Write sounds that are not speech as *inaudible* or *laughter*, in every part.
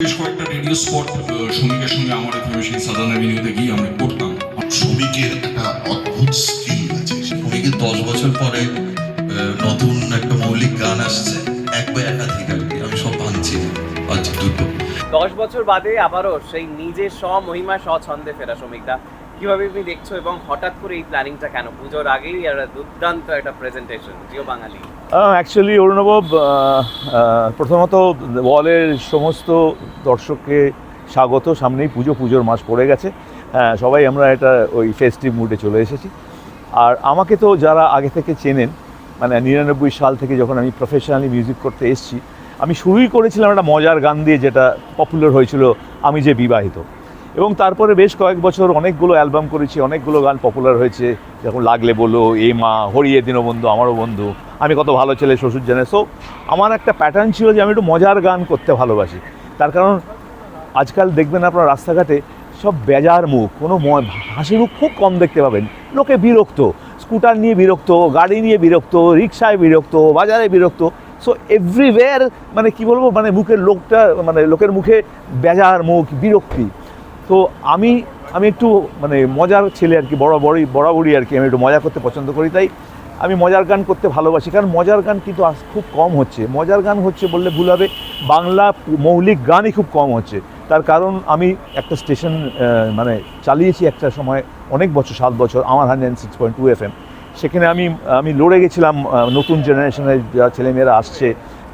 বেশ কয়েকটা radio spot শ্রমিকের সঙ্গে আমার এখানে সেই সাধারণ অ্যাভিনিউতে গিয়ে আমরা করতাম। শ্রমিকের একটা অদ্ভুত স্কিল আছে। শ্রমিকের দশ বছর পরে আহ, নতুন একটা মৌলিক গান আসছে এক বা একাধিক আর কি। আমি সব ভাঙছি। আচ্ছা দুটো। দশ বছর বাদে আবারও সেই নিজের স্বমহিমা স্বছন্দে ফেরা শ্রমিকদা কীভাবে তুমি দেখছ এবং হঠাৎ করে এই প্ল্যানিংটা কেন? পুজোর আগেই একটা দুর্দান্ত একটা প্রেজেন্টেশন জিও বাঙালি। অ্যাকচুয়ালি অরুণব প্রথমত ওয়ালের সমস্ত দর্শককে স্বাগত। সামনেই পুজো পুজোর মাস পড়ে গেছে। আহ, সবাই আমরা এটা ওই ফেস্টিভ মুডে চলে এসেছি। আর আমাকে তো যারা আগে থেকে চেনেন মানে নিরানব্বই সাল থেকে যখন আমি প্রফেশনালি মিউজিক করতে এসেছি আমি শুরুই করেছিলাম একটা মজার গান দিয়ে যেটা পপুলার হয়েছিল আমি যে বিবাহিত। এবং তারপরে বেশ কয়েক বছর অনেকগুলো অ্যালবাম করেছি, অনেকগুলো গান পপুলার হয়েছে। যখন লাগলে বলো, এ মা, হরিয়ে দীনবন্ধু আমারও বন্ধু, আমি কত ভালো ছেলে শ্বশুর জানে। সো আমার একটা প্যাটার্ন ছিল যে আমি একটু মজার গান করতে ভালোবাসি। তার কারণ আজকাল দেখবেন আপনার রাস্তাঘাটে সব বেজার মুখ, কোনো হাসি মুখ খুব কম দেখতে পাবেন। লোকে বিরক্ত, স্কুটার নিয়ে বিরক্ত, গাড়ি নিয়ে বিরক্ত রিক্সায় বিরক্ত, বাজারে বিরক্ত। সো এভরিওয়্যার মানে কি বলব মানে মুখের লোকটা মানে লোকের মুখে বেজার মুখ, বিরক্তি। তো আমি আমি একটু মানে মজার ছেলে আর কি, বড় বড়ই বরাবরই আর কি, আমি একটু মজা করতে পছন্দ করি, তাই আমি মজার গান করতে ভালোবাসি, কারণ মজার গান কিন্তু আজ খুব কম হচ্ছে। মজার গান হচ্ছে বললে ভুল হবে, বাংলা মৌলিক গানই খুব কম হচ্ছে। তার কারণ আমি একটা স্টেশন মানে চালিয়েছি একটা সময়, অনেক বছর, সাত বছর, আমার hundred six point two F M সেখানে আমি আমি লড়ে গেছিলাম নতুন জেনারেশনের যারা ছেলেমেয়েরা আসছে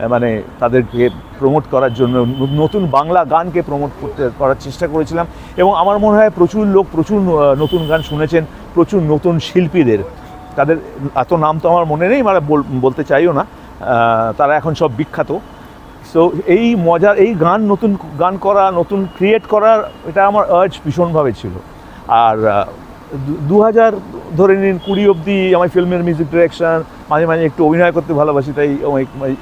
মানে তাদেরকে প্রমোট করার জন্য নতুন বাংলা গানকে প্রমোট করতে, করার চেষ্টা করেছিলাম। এবং আমার মনে হয় প্রচুর লোক, প্রচুর নতুন গান শুনেছেন, প্রচুর নতুন শিল্পীদের। তাদের এত নাম তো আমার মনে নেই মানে বল- বলতে চাইও না। তারা এখন সব বিখ্যাত। সো এই মজার, এই গান নতুন, গান করা, নতুন ক্রিয়েট করার, এটা আমার আর্জ ভীষণভাবে ছিল। আর দু হাজার ধরে নিন কুড়ি অবধি আমার ফিল্মের মিউজিক ডিরেকশন মাঝে মাঝে একটু অভিনয় করতে ভালোবাসি, তাই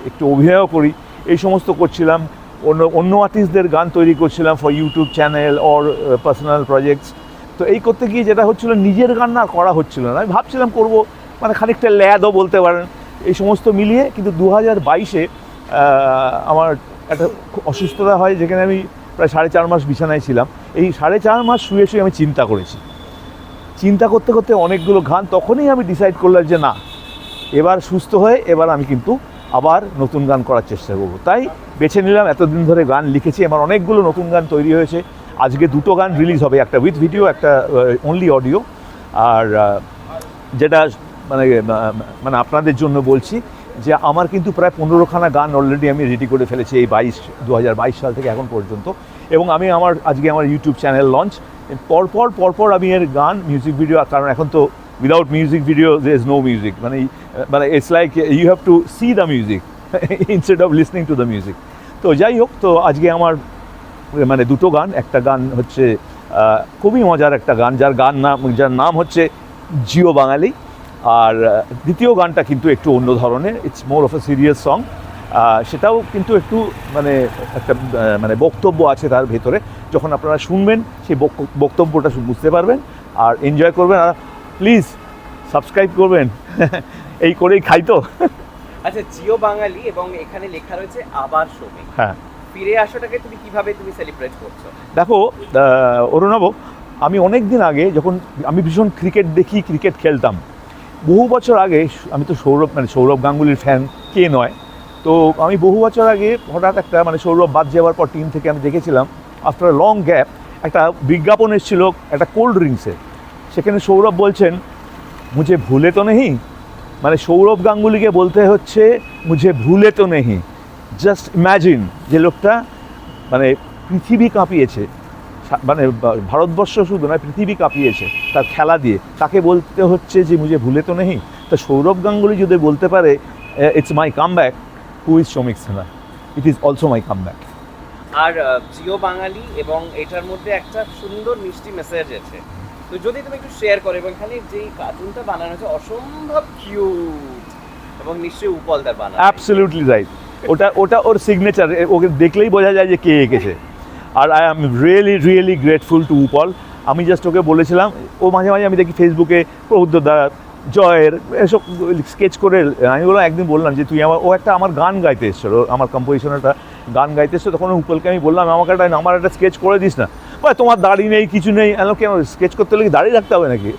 একটু অভিনয়ও করি। এই সমস্ত করছিলাম। অন্য অন্য আর্টিস্টদের গান তৈরি করছিলাম for YouTube channel or personal projects তো এই করতে গিয়ে যেটা হচ্ছিল, নিজের গান না করা হচ্ছিল না। আমি ভাবছিলাম করব মানে খানিকটা ল্যাদও বলতে পারেন। এই সমস্ত মিলিয়ে কিন্তু দু হাজার বাইশে আমার একটা অসুস্থতা হয়, যেখানে আমি প্রায় সাড়ে চার মাস বিছানায় ছিলাম। এই সাড়ে চার মাস শুয়ে শুয়ে আমি চিন্তা করেছি। চিন্তা করতে করতে অনেকগুলো গান তখনই আমি ডিসাইড করলাম যে না, এবার সুস্থ হয়ে এবার আমি কিন্তু আবার নতুন গান করার চেষ্টা করব। তাই বেছে নিলাম, এতদিন ধরে গান লিখেছি আমার অনেকগুলো নতুন গান তৈরি হয়েছে। আজকে দুটো গান রিলিজ হবে, একটা উইথ ভিডিও একটা অনলি অডিও আর যেটা মানে মানে আপনাদের জন্য বলছি যে আমার কিন্তু প্রায় পনেরোখানা গান অলরেডি আমি রেডি করে ফেলেছি এই বাইশ দু সাল থেকে এখন পর্যন্ত। এবং আমি আমার, আজকে আমার ইউটিউব চ্যানেল লঞ্চ পরপর পরপর আমি এর গান মিউজিক ভিডিও কারণ এখন তো উইদাউট মিউজিক ভিডিও দের ইজ নো মিউজিক মানে মানে it's like you have to see the music instead of listening to the music তো যাই হোক, তো আজকে আমার মানে দুটো গান, একটা গান হচ্ছে খুবই মজার একটা গান, যার গান নাম, যার নাম হচ্ছে জিও বাঙালি। আর দ্বিতীয় গানটা কিন্তু একটু অন্য ধরনের it's more of a serious song সেটাও কিন্তু একটু মানে একটা মানে বক্তব্য আছে তার ভেতরে। যখন আপনারা শুনবেন সেই বক- বক্তব্যটা বুঝতে পারবেন আর এনজয় করবেন আর প্লিজ সাবস্ক্রাইব করবেন। *laughs* এই করেই খাই তো। আচ্ছা জিও বাঙালি এবং এখানে লেখা রয়েছে আবার শ্রমিক হ্যাঁ। ফিরে আসাটাকে তুমি কীভাবে তুমি সেলিব্রেট করছ? দেখো অরুণাব আমি অনেক দিন আগে যখন আমি ভীষণ ক্রিকেট দেখি ক্রিকেট খেলতাম বহু বছর আগে আমি তো সৌরভ মানে সৌরভ গাঙ্গুলির ফ্যান কে নয় তো আমি বহু বছর আগে হঠাৎ একটা মানে সৌরভ বাদ যাওয়ার পর টিম থেকে আমি দেখেছিলাম আফটার লং গ্যাপ একটা বিজ্ঞাপন এসেছিল, একটা কোল্ড ড্রিঙ্কসের সেখানে সৌরভ বলছেন, মুঝে ভুলে তো নেই মানে সৌরভ গাঙ্গুলিকে বলতে হচ্ছে, মুঝে ভুলে তো নেই জাস্ট ইম্যাজিন যে লোকটা মানে পৃথিবী কাঁপিয়েছে। মানে ভারতবর্ষ শুধু নয়, পৃথিবী কাঁপিয়েছে তার খেলা দিয়ে। তাকে বলতে হচ্ছে যে, মুঝে ভুলে তো নেই তা সৌরভ গাঙ্গুলি যদি বলতে পারে it's my comeback who is শ্রমিক সেনা it is also my comeback আর জিও বাঙালি এবং এটার মধ্যে একটা সুন্দর মিষ্টি মেসেজ আছে। তো যদি তুমি একটু শেয়ার করো এবং এখানে যেই কার্টুনটা বানানো হয়েছে অসম্ভব কিউট এবং নিশ্চয়ই উপলদার বানানো অ্যাবসলিউটলি রাইট ওটা ওটা ওর সিগনেচার ওকে দেখলেই বোঝা যায় যে কে এঁকেছে। আর I am really really grateful to Upal আমি জাস্ট ওকে বলেছিলাম ও মাঝে মাঝে আমি দেখি ফেসবুকে প্রবুদ্ধদা জয়ের, এসব স্কেচ করে, আমি বললাম, একদিন বললাম যে, তুই আমার, ও একটা আমার গান গাইতে এসেছিল আমার কম্পোজিশন একটা গান গাইতে এসছো তখন উপলকে আমি বললাম, আমাকে একটা, আমার একটা স্কেচ করে দিস না। ভাই, তোমার দাড়ি নেই, কিছু নেই। আমি কেন স্কেচ করতে হলে কি দাড়ি রাখতে হবে নাকি?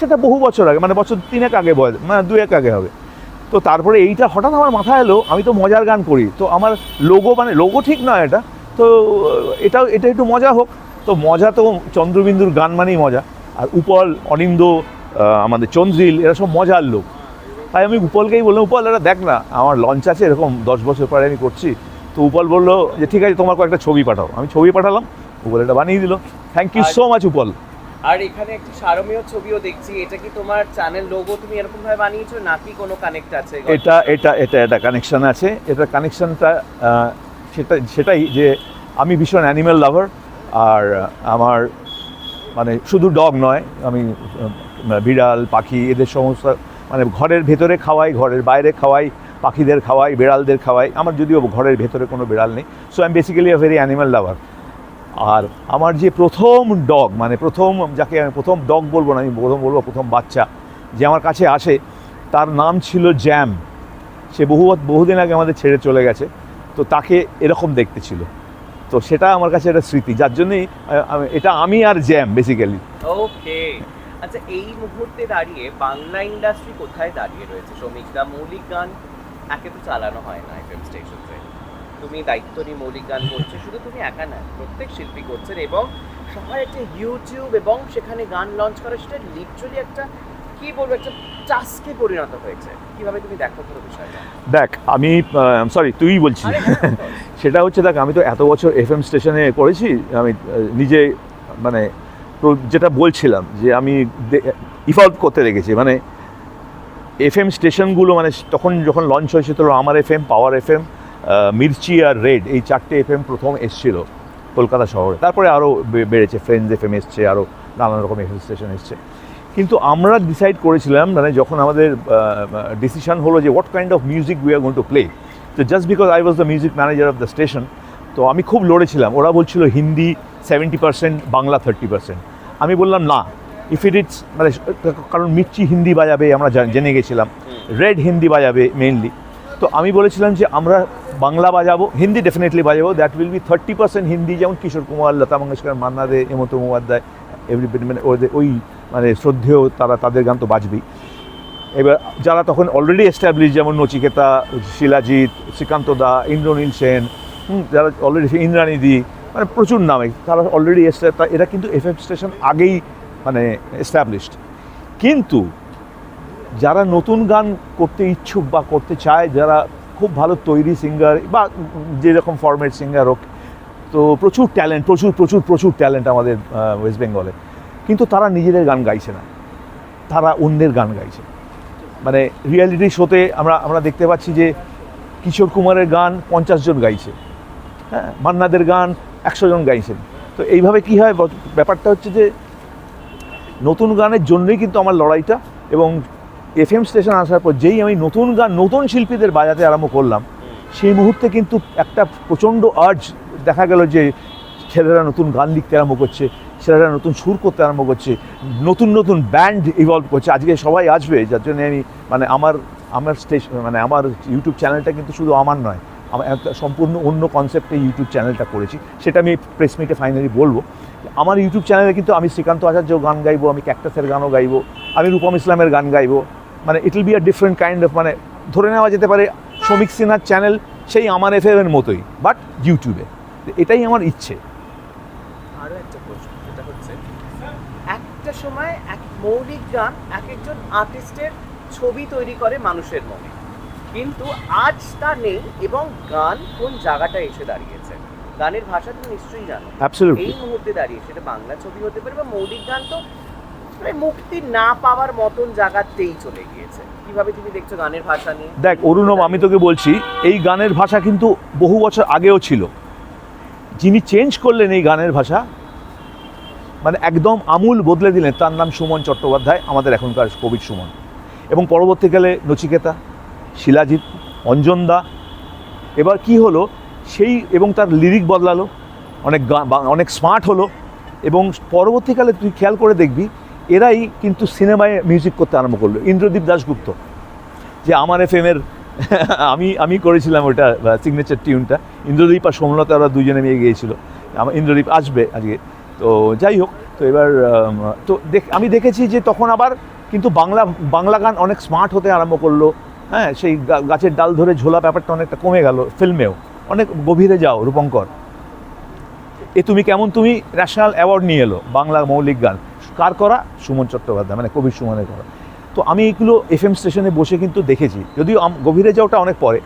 সেটা বহু বছর আগে মানে বছর তিনেক আগে বয়স মানে দু এক আগে হবে। তো তারপরে এইটা হঠাৎ আমার মাথায় এলো, আমি তো মজার গান করি, তো আমার লোগো মানে লোগো ঠিক নয় এটা, তো এটাও এটা একটু মজা হোক। তো মজা তো চন্দ্রবিন্দুর গান মানেই মজা, আর উপল অনিন্দ আমাদের চন্দ্রিল এরা সব মজার লোক। তাই আমি উপলকেই বললাম উপল এটা দেখ না আমার লঞ্চ আছে এরকম দশ বছর পরে আমি করছি। তো উপল বলল যে ঠিক আছে তোমার কয়েকটা ছবি পাঠাও। আমি ছবি পাঠালাম উপল এটা বানিয়ে দিল। Thank you so much Upal. আর এখানে একটি সারমীয় ছবিও দেখছি এটা কি তোমার চ্যানেল লোগো তুমি এরকম ভাবে বানিয়েছো নাকি কোনো কানেক্ট আছে? এটা এটা এটা এটা কানেকশন আছে। এটা কানেকশনটা সেটা সেটাই যে আমি ভীষণ অ্যানিম্যাল লাভার আর আমার মানে শুধু ডগ নয় আমি বিড়াল, পাখি, এদের সমস্ত মানে ঘরের ভেতরে খাওয়াই, ঘরের বাইরে খাওয়াই, পাখিদের খাওয়াই, বিড়ালদের খাওয়াই। আমার যদিও ঘরের ভেতরে কোনো বিড়াল নেই। So I am basically a very animal lover আর আমার যে প্রথম ডগ মানে প্রথম যাকে আমি প্রথম ডগ বলব না, আমি প্রথম বলব প্রথম বাচ্চা, যে আমার কাছে আসে, তার নাম ছিল জ্যাম। সে বহু বহুদিন আগে আমাদের ছেড়ে চলে গেছে। তো তাকে এরকম দেখতে ছিল। তো সেটা আমার কাছে একটা স্মৃতি, যার জন্যই এটা আমি আর জ্যাম বেসিক্যালি ওকে আচ্ছা এই মুহূর্তে দাঁড়িয়ে বাংলা ইন্ডাস্ট্রি কোথায় দাঁড়িয়ে রয়েছে? শ্রমিকরা মৌলিক গান একে তো চালানো হয় না এফএম স্টেশনে তুমি দায়িত্ব নিয়ে মৌলিক গান করছ শুধু তুমি একা না প্রত্যেক শিল্পী করছেন এবং সবাই একটা ইউটিউব এবং সেখানে গান লঞ্চ করে সেটা লিটারালি একটা কি বলব একটা টাস্কে পরিণত হয়েছে। কীভাবে তুমি দেখো পুরো বিষয়টা? দেখ আমি সরি তুই বলছিস। আরে হ্যাঁ, *laughs* সেটা হচ্ছে দেখ আমি তো এত বছর এফ এম স্টেশনে করেছি আমি নিজে মানে যেটা বলছিলাম যে আমি ইভলভ করতে রেখেছি মানে এফ এম স্টেশনগুলো মানে তখন যখন লঞ্চ হয়েছিল আমার F M power F M Mirchi আর রেড এই চারটে এফ এম প্রথম এসছিল কলকাতা শহরে। তারপরে আরও বেড়েছে ফ্রেন্ডস এফ এম এসছে আরও নানান রকম এফ এম স্টেশন এসছে। কিন্তু আমরা ডিসাইড করেছিলাম মানে যখন আমাদের ডিসিশন হলো যে what kind of music we are going to play তো just because I was the music manager of the station তো আমি খুব লড়েছিলাম। ওরা বলছিল Hindi seventy percent Bangla thirty percent আমি বললাম না ইফ ইট ইটস মানে কারণ মির্চি হিন্দি বাজাবে আমরা জেনে গেছিলাম। রেড হিন্দি বাজাবে মেইনলি তো আমি বলেছিলাম যে আমরা বাংলা বাজাবো হিন্দি ডেফিনেটলি বাজাবো that will be thirty percent Hindi যেমন কিশোর কুমার লতা মঙ্গেশকর মান্না দে হেমন্ত মুখোপাধ্যায় এভরিবডি মানে ওদের ওই মানে শ্রদ্ধেয় তারা তাদের গান তো বাজবেই। এবার যারা তখন অলরেডি এস্টাবলিশ যেমন নচিকেতা শিলাজিৎ শ্রীকান্ত দা ইন্দ্রনীল সেন যারা অলরেডি ইন্দ্রাণী দি মানে প্রচুর নামে তারা অলরেডি এসে এরা কিন্তু এফ এম স্টেশন আগেই মানে এস্টাবলিশড কিন্তু যারা নতুন গান করতে ইচ্ছুক বা করতে চায়, যারা খুব ভালো তৈরি সিঙ্গার বা যেরকম ফর্মেট সিঙ্গার হোক, তো প্রচুর ট্যালেন্ট প্রচুর প্রচুর প্রচুর ট্যালেন্ট আমাদের ওয়েস্ট বেঙ্গলে কিন্তু তারা নিজেদের গান গাইছে না। তারা অন্যের গান গাইছে। মানে রিয়ালিটি শোতে আমরা আমরা দেখতে পাচ্ছি যে কিশোর কুমারের গান পঞ্চাশ জন গাইছে। হ্যাঁ মান্নাদের গান একশো জন গাইছেন। তো এইভাবে কি হয়? ব্যাপারটা হচ্ছে যে, নতুন গানের জন্যই কিন্তু আমার লড়াইটা এবং এফ এম স্টেশন আসার পর যেই আমি নতুন গান, নতুন শিল্পীদের বাজাতে আরম্ভ করলাম, সেই মুহূর্তে কিন্তু একটা প্রচণ্ড আর্জ দেখা গেল যে, ছেলেরা নতুন গান লিখতে আরম্ভ করছে, ছেলেরা নতুন সুর করতে আরম্ভ করছে, নতুন নতুন ব্যান্ড ইভলভ করছে। আজকে সবাই আসবে, যার জন্য আমি মানে আমার আমার স্টেশন মানে আমার ইউটিউব চ্যানেলটা কিন্তু শুধু আমার নয় সম্পূর্ণ অন্য কনসেপ্টে ইউটিউব চ্যানেলটা করেছি। সেটা আমি প্রেস মিটে ফাইনালি বলব। আমার ইউটিউব চ্যানেলে কিন্তু আমি শ্রীকান্ত আচার্য গান গাইবো, আমি ক্যাক্টাসের গানও গাইবো, আমি রূপম ইসলামের গান গাইবো। মানে it will be a different kind of মানে ধরে নেওয়া যেতে পারে শ্রমিক সিনহার চ্যানেল সেই আমার এফ এর মতোই বাট ইউটিউবে এটাই আমার ইচ্ছে। আরও একটা হচ্ছে, একটা সময় এক মৌলিক গান এক একজন আর্টিস্টের ছবি তৈরি করে মানুষের মনে। কিন্তু আজ তা নেই এবং গান কোন জায়গাটা এসে দাঁড়িয়েছে? গানের ভাষা তুমি নিশ্চয়ই জানো। অ্যাবসলিউটলি এই মুহূর্তে দাঁড়িয়ে সেটা বাংলা ছবি হতে পারে বা মৌলিক গান তো মানে মুক্তি না পাওয়ার মতন জায়গাতেই চলে গিয়েছে। কীভাবে তুমি দেখছ গানের ভাষা নিয়ে? দেখ অরুণব আমি তোকে বলছি এই গানের ভাষা কিন্তু বহু বছর আগেও ছিল। যিনি চেঞ্জ করলেন এই গানের ভাষা মানে একদম আমূল বদলে দিলেন তার নাম সুমন চট্টোপাধ্যায় আমাদের এখনকার কবির সুমন। এবং পরবর্তীকালে নচিকেতা শিলাজিৎ অঞ্জনদা এবার কি হলো? সেই এবং তার লিরিক বদলালো। অনেক অনেক স্মার্ট হলো। এবং পরবর্তীকালে তুই খেয়াল করে দেখবি, এরাই কিন্তু সিনেমায় মিউজিক করতে আরম্ভ করল। ইন্দ্রদীপ দাশগুপ্ত, যে আমার এফ এমের *laughs* আমি আমি করেছিলাম ওটা সিগনেচার টিউনটা ইন্দ্রদীপ আর সোমলতা ওরা দুজনে মিলে গিয়েছিল। আমার ইন্দ্রদীপ আসবে আজকে। তো যাই হোক, তো এবার তো দেখ, আমি দেখেছি যে তখন আবার কিন্তু বাংলা বাংলা গান অনেক স্মার্ট হতে আরম্ভ করল। হ্যাঁ সেই গাছের ডাল ধরে ঝোলা ব্যাপারটা অনেকটা কমে গেল ফিল্মেও। অনেক গভীরে যাও, রূপঙ্কর। এ তুমি কেমন? তুমি ন্যাশনাল অ্যাওয়ার্ড নিয়ে এলো বাংলা মৌলিক গান। কার করা? সুমন চট্টোপাধ্যায় মানে কবির সুমনের করা। তো আমি এগুলো এফ এম স্টেশনে বসে কিন্তু দেখেছি। যদিও গভীরে যাওয়াটা অনেক পরে,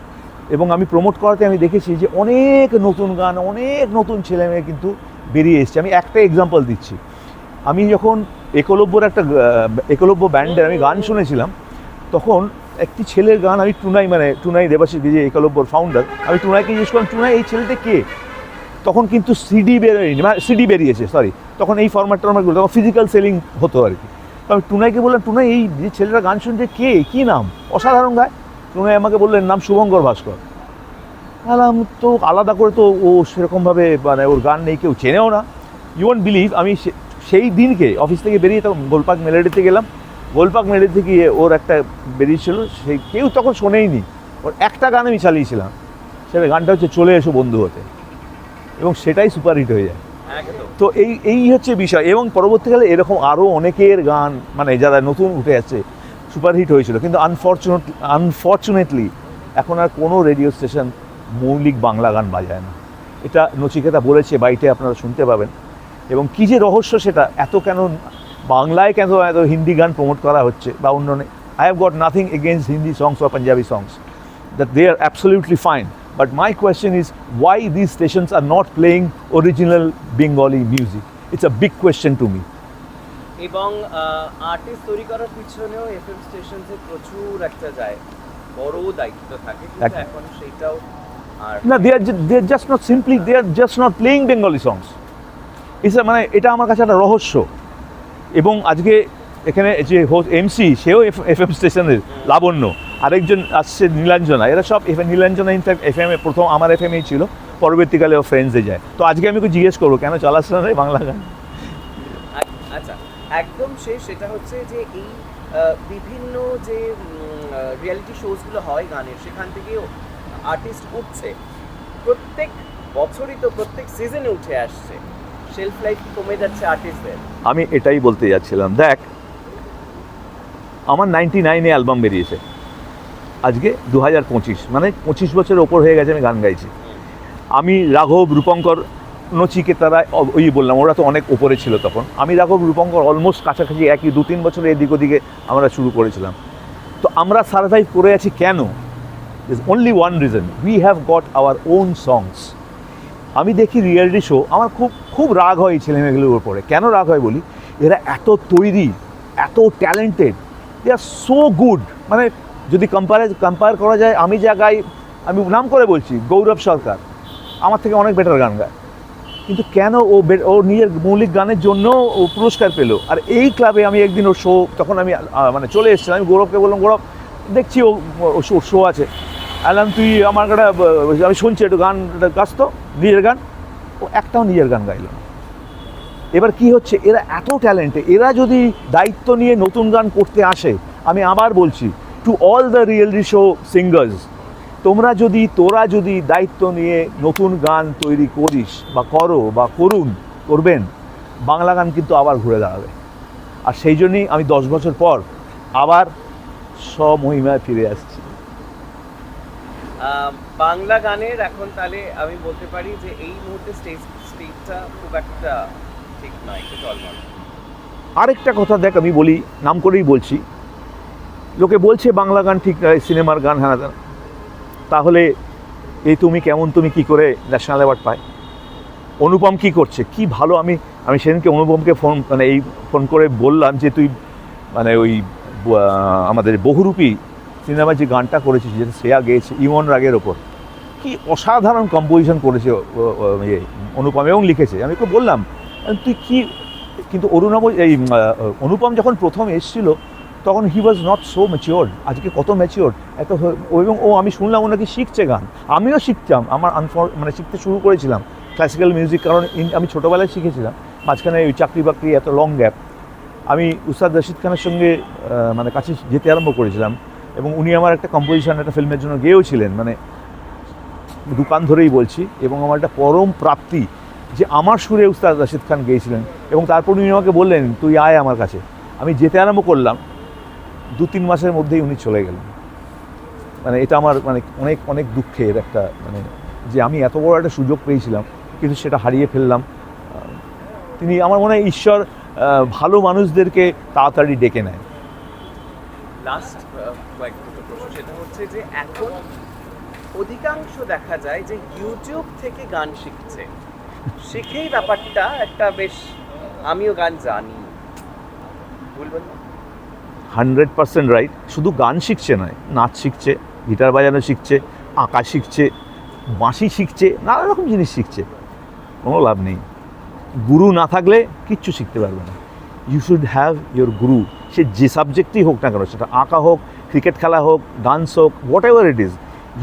এবং আমি প্রমোট করাতে আমি দেখেছি যে অনেক নতুন গান, অনেক নতুন ছেলে মেয়ে কিন্তু বেরিয়ে এসছে। আমি একটা এক্সাম্পল দিচ্ছি। আমি যখন একলব্যর একটা একলব্য ব্যান্ডের আমি গান শুনেছিলাম, তখন একটি ছেলের গান আমি টুনাই মানে টুনাই দেবাশিস যে একলব্যর ফাউন্ডার আমি টুনাইকে জিজ্ঞেস করলাম, টুনাই, এই ছেলেটা কে? তখন কিন্তু সিডি বেরোয়নি মানে সিডি বেরিয়েছে সরি তখন এই ফরম্যাটটা আমার তখন ফিজিক্যাল সেলিং হতো আর কি। তো আমি টুনাইকে বললাম, টুনাই, এই যে ছেলেটা গান শুনছে কে? কী নাম? অসাধারণ গায়। টুনাই আমাকে বললেন নাম শুভঙ্কর ভাস্কর। বললাম, তো আলাদা করে তো ও সেরকমভাবে মানে ওর গান নেই, কেউ চেনেও না। ইউ ওয়ান্ট বিলিভ আমি সেই দিনকে অফিস থেকে বেরিয়ে তখন গোলপাক মেলেডিতে গেলাম। গোলপাক মেলেডিতে গিয়ে ওর একটা বেরিয়েছিল সেই কেউ তখন শোনেইনি। ওর একটা গান আমি চালিয়েছিলাম। সেটা গানটা হচ্ছে চলে এসো বন্ধু হতে। এবং সেটাই সুপারহিট হয়ে যায়। তো এই এই হচ্ছে বিষয়। এবং পরবর্তীকালে এরকম আরও অনেকের গান মানে যারা নতুন উঠে আসছে সুপারহিট হয়েছিল। কিন্তু আনফর্চুনেট আনফর্চুনেটলি এখন আর কোনো রেডিও স্টেশন মৌলিক বাংলা গান বাজায় না। এটা নচিকেতা বলেছে বাইটে আপনারা শুনতে পাবেন। এবং কী যে রহস্য সেটা এত কেন বাংলায় কেন এত হিন্দি গান প্রমোট করা হচ্ছে বা অন্য I have got nothing against Hindi songs বা Punjabi songs that they are absolutely fine but my question is why this stations are not playing original Bengali music it's a big question to me এবং artist তৈরি করার পিছনেও FM স্টেশনে প্রচুর একটা যায়। বড় দায়িত্ব থাকে কিন্তু এখন সেটাও না they are they just not simply they are just not playing Bengali songs is মানে এটা আমার কাছে একটা রহস্য। এবং আজকে এখানে যে এমসি সেও এফ এম স্টেশনের লাবণ্য। আরেকজন আসছে নীলাঞ্জনা। এরা সব F Nilanjana in fact F M এ প্রথম, আমার এফ এমই ছিল। পরবর্তীকালে ও ফ্রেন্ডসে যায়। তো আজকে আমি জিজ্ঞেস করব, কেন চালাচ্ছে না রে বাংলা গান? আচ্ছা একদম শেষ সেটা হচ্ছে যে এই বিভিন্ন যে রিয়েলিটি শোজগুলো হয় গানের, সেখান থেকে আর্টিস্ট উঠছে। প্রত্যেক বছরই তো প্রত্যেক সিজনে উঠে আসছে। শেলফ লাইফ কমে যাচ্ছে আর্টিস্টদের আমি এটাই বলতে যাচ্ছিলাম, দেখ, আমার নাইনটি নাইনে অ্যালবাম বেরিয়েছে। আজকে দু হাজার পঁচিশ মানে পঁচিশ বছরের ওপর হয়ে গেছে আমি গান গাইছি। আমি রাঘব রূপঙ্কর নচিকেতারা অ- ওই বললাম, ওরা তো অনেক ওপরে ছিল তখন। আমি রাঘব রূপঙ্কর অলমোস্ট কাছাকাছি একই দু তিন বছর এদিক ওদিকে আমরা শুরু করেছিলাম। তো আমরা সার্ভাইভ করে আছি কেন? Is only one reason we have got our own songs আমি দেখি রিয়েলিটি শো আমার খুব খুব রাগ হয় এই ছেলেমেয়েগুলোর উপরে। কেন রাগ হয় বলি? এরা এত তৈরি, এত talented they are so good মানে যদি কম্পারে কম্পেয়ার করা যায়, আমি যা গাই, আমি নাম করে বলছি, গৌরব সরকার। আমার থেকে অনেক বেটার গান গায়। কিন্তু কেন ও ও নিজের মৌলিক গানের জন্য ও পুরস্কার পেল? আর এই ক্লাবে আমি একদিন ওর শো তখন আমি মানে চলে এসেছিলাম। আমি গৌরবকে বললাম, গৌরব, দেখছি ও শো আছে। আলাম, তুই আমার একটা আমি শুনছি একটু গান গাছ তো, নিজের গান। ও একটাও নিজের গান গাইল না। এবার কি হচ্ছে, এরা এত ট্যালেন্টে এরা যদি দায়িত্ব নিয়ে নতুন গান করতে আসে, আমি আবার বলছি to all the reality show singers তোমরা যদি, তোরা যদি দায়িত্ব নিয়ে নতুন গান তৈরি করিস, বা করো, বা করুন, করবেন, বাংলা গান কিন্তু আবার ঘুরে দাঁড়াবে। আর সেই জন্যই আমি দশ বছর পর আবার স্বমহিমায় ফিরে আসছি। বাংলা গানের এখন তাহলে আমি বলতে পারি যে এই মুহূর্তে স্টেজ স্টেজটা খুব একটা ঠিক নয় একটু টলমল। আরেকটা কথা দেখ আমি বলি নাম করেই বলছি। লোকে বলছে বাংলা গান ঠিক নয় সিনেমার গান হ্যাঁ না, তাহলে এই তুমি কেমন তুমি কি করে ন্যাশনাল অ্যাওয়ার্ড পায়? অনুপম কি করছে? কি ভালো আমি আমি সেদিনকে অনুপমকে ফোন মানে এই ফোন করে বললাম যে তুই মানে ওই আমাদের বহুরূপী সিনেমার যে গানটা করেছিস, যেটা শ্রেয়া গেয়েছে, ইমন রাগের ওপর, কি অসাধারণ কম্পোজিশন করেছে ইয়ে অনুপম এবং লিখেছে। আমি ওকে বললাম তুই কি কিন্তু অরুণাব এই অনুপম যখন প্রথম এসেছিল, তখন he was not so mature আজকে কত ম্যাচিওর এত ও এবং ও, আমি শুনলাম ওনাকে শিখছে গান। আমিও শিখতাম, আমার আনফর মানে শিখতে শুরু করেছিলাম ক্লাসিক্যাল মিউজিক কারণ আমি ছোটোবেলায় শিখেছিলাম, মাঝখানে ওই চাকরি বাকরি, এত লং গ্যাপ আমি উস্তাদ রশিদ খানের সঙ্গে মানে কাছে যেতে আরম্ভ করেছিলাম। এবং উনি আমার একটা কম্পোজিশন একটা ফিল্মের জন্য গেয়েও ছিলেন মানে দোকান ধরেই বলছি, এবং আমার একটা পরম প্রাপ্তি যে আমার সুরে উস্তাদ রাশিদ খান গেয়েছিলেন, এবং তারপর উনি আমাকে বললেন, তুই আয় আমার কাছে। আমি যেতে আরম্ভ করলাম দু তিন মাসের মধ্যেই উনি চলে গেলেন। মানে এটা আমার মানে অনেক অনেক দুঃখের একটা মানে যে আমি এত বড় একটা সুযোগ পেয়েছিলাম, কিন্তু সেটা হারিয়ে ফেললাম। তিনি আমার মনে হয় ঈশ্বর ভালো মানুষদেরকে তাড়াতাড়ি ডেকে নেয়। লাস্ট কয়েক দুটো প্রশ্ন সেটা হচ্ছে যে এখন অধিকাংশ দেখা যায় যে ইউটিউব থেকে গান শিখছে। শিখেই ব্যাপারটা একটা বেশ, আমিও গান জানি। বলবেন হান্ড্রেড পার্সেন্ট রাইট। শুধু গান শিখছে নয়, নাচ শিখছে, গিটার বাজানো শিখছে, আঁকা শিখছে, বাঁশি শিখছে, নানা রকম জিনিস শিখছে। কোনো লাভ নেই। গুরু না থাকলে কিচ্ছু শিখতে পারবে না। ইউ শুড হ্যাভ ইয়োর গুরু সে যে সাবজেক্টই হোক না কেন সেটা আঁকা হোক ক্রিকেট খেলা হোক ডান্স হোক whatever it is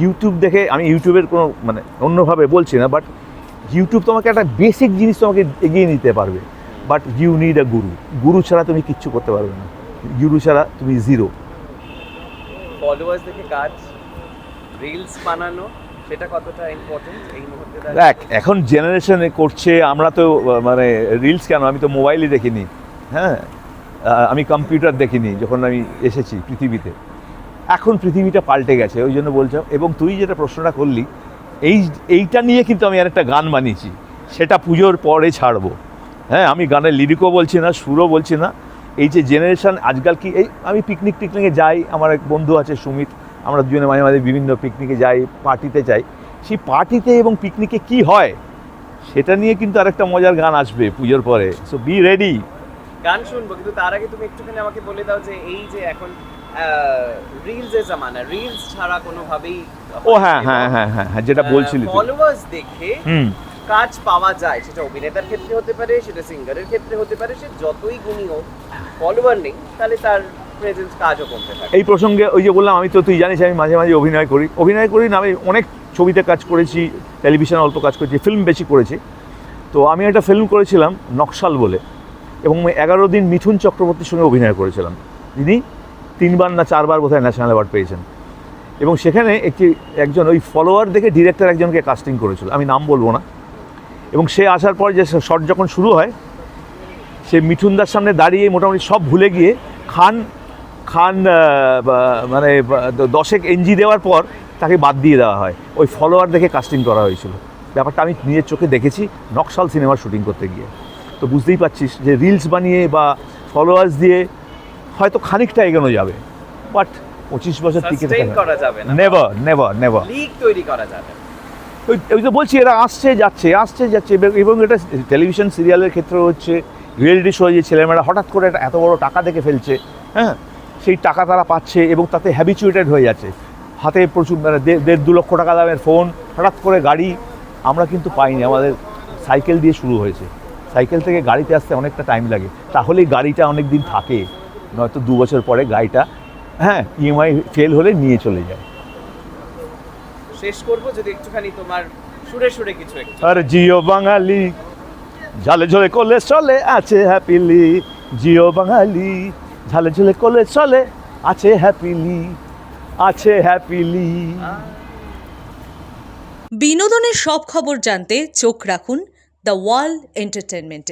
YouTube দেখে আমি ইউটিউবের কোনো মানে অন্যভাবে বলছি না বাট ইউটিউব তোমাকে একটা বেসিক জিনিস তোমাকে এগিয়ে নিতে পারবে। বাট ইউ নিড আ গুরু গুরু ছাড়া তুমি কিচ্ছু করতে পারবে না। গুরু ছাড়া তুমি জিরো ফলোয়ার্স দেখে কাজ রিলস বানানো সেটা কতটা ইম্পর্টেন্ট এই মুহূর্তে দেখ এখন জেনারেশনে করছে আমরা তো মানে রিলস কেন? আমি তো মোবাইলই দেখিনি। হ্যাঁ? আমি কম্পিউটার দেখিনি, যখন আমি এসেছি পৃথিবীতে। এখন পৃথিবীটা পাল্টে গেছে, ওই জন্য বলছো, এবং তুই যেটা প্রশ্নটা করলি, এই, এইটা নিয়ে কিন্তু আমি আর একটা গান বানিয়েছি, সেটা পুজোর পরে ছাড়বো। হ্যাঁ আমি গানের লিরিকও বলছি না, সুরও বলছি না। এই যে জেনারেশান আজকাল কি, এই, আমি পিকনিক টিকনিকে যাই, আমার এক বন্ধু আছে সুমিত, আমরা দুজনে মাঝে মাঝে বিভিন্ন পিকনিকে যাই পার্টিতে যাই। সেই পার্টিতে এবং পিকনিকে কি হয়, সেটা নিয়ে কিন্তু আরেকটা মজার গান আসবে পুজোর পরে। সো বি রেডি গান শুনব কিন্তু তার আগে তুমি একটুখানি আমাকে বলে দাও যে এই যে এখন রিলস এর জামানা রিলস ছাড়া কোনোভাবেই ও হ্যাঁ হ্যাঁ হ্যাঁ হ্যাঁ হ্যাঁ যেটা বলছিলি ফলোয়ার্স দেখে কাজ পাওয়া যায় সেটা অভিনেতার ক্ষেত্রে হতে পারে সেটা সিঙ্গারের ক্ষেত্রে হতে পারে সে যতই গুণী হোক ফলোয়ার নেই তাহলে তার প্রেজেন্স কাজও করতে থাকে। এই প্রসঙ্গে ওই যে বললাম আমি তো তুই জানিস আমি মাঝে মাঝে অভিনয় করি। অভিনয় করি না আমি অনেক ছবিতে কাজ করেছি টেলিভিশনে অল্প কাজ করেছি ফিল্ম বেশি করেছি। তো আমি একটা ফিল্ম করেছিলাম নকশাল বলে। এবং এগারো দিন মিঠুন চক্রবর্তীর সঙ্গে অভিনয় করেছিলাম তিনি তিনবার না চারবার বোধহয় ন্যাশনাল অ্যাওয়ার্ড পেয়েছেন। এবং সেখানে একটি, একজন ওই ফলোয়ার দেখে ডিরেক্টর একজনকে কাস্টিং করেছিল। আমি নাম বলব না। এবং সে আসার পর যে শট যখন শুরু হয়, সে মিঠুনদার সামনে দাঁড়িয়ে মোটামুটি সব ভুলে গিয়ে খান খান মানে দশেক এনজি দেওয়ার পর তাকে বাদ দিয়ে দেওয়া হয়। ওই ফলোয়ার দেখে কাস্টিং করা হয়েছিল। ব্যাপারটা আমি নিজের চোখে দেখেছি নকশাল সিনেমার শুটিং করতে গিয়ে। তো বুঝতেই পারছিস যে রিলস বানিয়ে বা ফলোয়ার্স দিয়ে হয়তো খানিকটা এগোনো যাবে বাট পঁচিশ বছর টিকে করা যাবে নেভার নেভার নেভার লিগ তৈরি করা যাবে। ওই ওই তো বলছি এরা আসছে যাচ্ছে আসছে যাচ্ছে এবং- এটা টেলিভিশন সিরিয়ালের ক্ষেত্রে হচ্ছে রিয়েলিটি শো যে ছেলেমেয়েরা হঠাৎ করে এত বড় টাকা দেখে ফেলছে হ্যাঁ? সেই টাকা তারা পাচ্ছে এবং তাতে হ্যাবিচুয়েটেড হয়ে যাচ্ছে। হাতে প্রচুর মানে দেড় দু লক্ষ টাকা দামের ফোন হঠাৎ করে গাড়ি আমরা কিন্তু পাইনি আমাদের সাইকেল দিয়ে শুরু হয়েছে। সাইকেল থেকে গাড়িতে আসতে অনেকটা টাইম লাগে। তাহলেই গাড়িটা অনেক দিন থাকে। নয়তো দু বছর পরে গাড়িটা হ্যাঁ ইএমআই ফেল হলে নিয়ে চলে যায়। শেষ করব যদি একটুখানি তোমার সুরে সুরে কিছু একটু। আর জিও বাঙালি ঝালে ঝোলে করলে চলে আছে হ্যাপিলি জিও বাঙালি ঝালে ঝোলে করলে চলে আছে হ্যাপিলি আছে হ্যাপিলি বিনোদনের সব খবর জানতে চোখ রাখুন the wall entertainment.